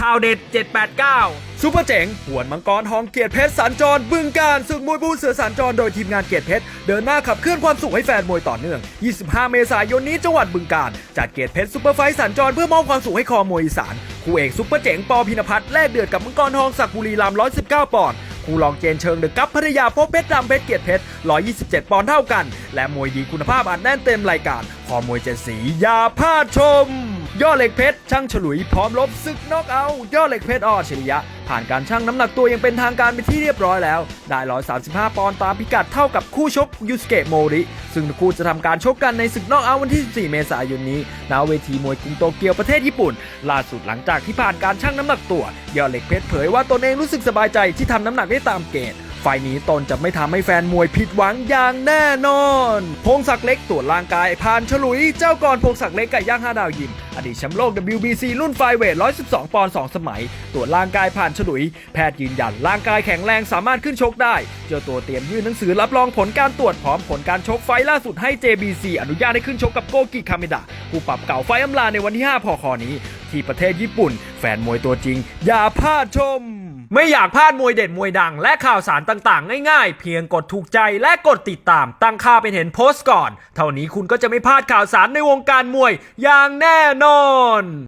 ข่าวเด็ด 789 ซูเปอร์เจ๋งหวนมังกรทองเกียรติเพชรสัญจร บึงการศึกมวยบูเสือสัญจร โดยทีมงานเกียรติเพชร เดินหน้าขับเคลื่อนความสุขให้แฟนมวยต่อเนื่อง 25 เมษายนนี้จังหวัดบึงการ จัดเกียรติเพชรซูเปอร์ไฟสัญจรเพื่อมอบความสุขให้คอมวยอีสานคู่เอกซูเปอร์เจ๋งปอพินพัฒน์แลกเดือดกับมังกรทองสักบุรีรัมย์119 ปอนด์คู่รองเจนเชิงเดอะกัปพัทยาพบเพชรดำเพชรเกียรติเพชร 127 ปอนด์เท่ากัน และมวยดีคุณภาพอันแน่นเต็มรายการคอมวยเจ็ดสีอย่าพลาดชม ย่อเหล็กเพชรช่างฉลุยพร้อมลบศึกน็อกเอาท์ย่อเหล็กเพชรออชริยะ ผ่านการชั่งน้ำหนักตัวยังเป็นทางการไปที่เรียบร้อยแล้ว ได้ 135 ปอนด์ตามพิกัดเท่ากับคู่ชกยูสเกะโมริ ซึ่งทั้งคู่จะทำการชกกันในศึกน็อกเอาท์วันที่ 14 เมษายนนี้ณเวทีมวยกรุงโตเกียวประเทศญี่ปุ่น ล่าสุดหลังจากที่ผ่านการชั่งน้ำหนักตัวย่อเหล็กเพชรเผยว่าตนเองรู้สึกสบายใจที่ทำน้ำหนักได้ตามเกณฑ์ ไฟนี้ตนจะไม่ทำให้แฟนมวยผิดหวังอย่างแน่นอน พงศักดิ์เล็กตรวจร่างกายผ่านฉลุย เจ้ากรพงศักดิ์เล็กไก่ย่าง5ดาวยิม อดีตแชมป์โลก WBC รุ่นไฟเวท 112 ปอนด์ 2 สมัย ตรวจร่างกายผ่านฉลุย แพทย์ยืนยันร่างกายแข็งแรงสามารถขึ้นชกได้ เจ้าตัวเตรียมยื่นหนังสือรับรองผลการตรวจพร้อมผลการชกไฟล่าสุดให้ JBC อนุญาตให้ขึ้นชกกับโกกิคาเมดะผู้ปรับเก่าไฟอำลาในวันที่ 5 พคนี้ ที่ประเทศญี่ปุ่น แฟนมวยตัวจริง อย่าพลาดชม ไม่อยากพลาดมวยเด็ดมวยดัง และข่าวสารต่างๆ ง่ายๆ เพียงกดถูกใจและกดติดตาม ตั้งค่าเป็นเห็นโพสต์ก่อน เท่านี้คุณก็จะไม่พลาดข่าวสารในวงการมวยอย่างแน่นอน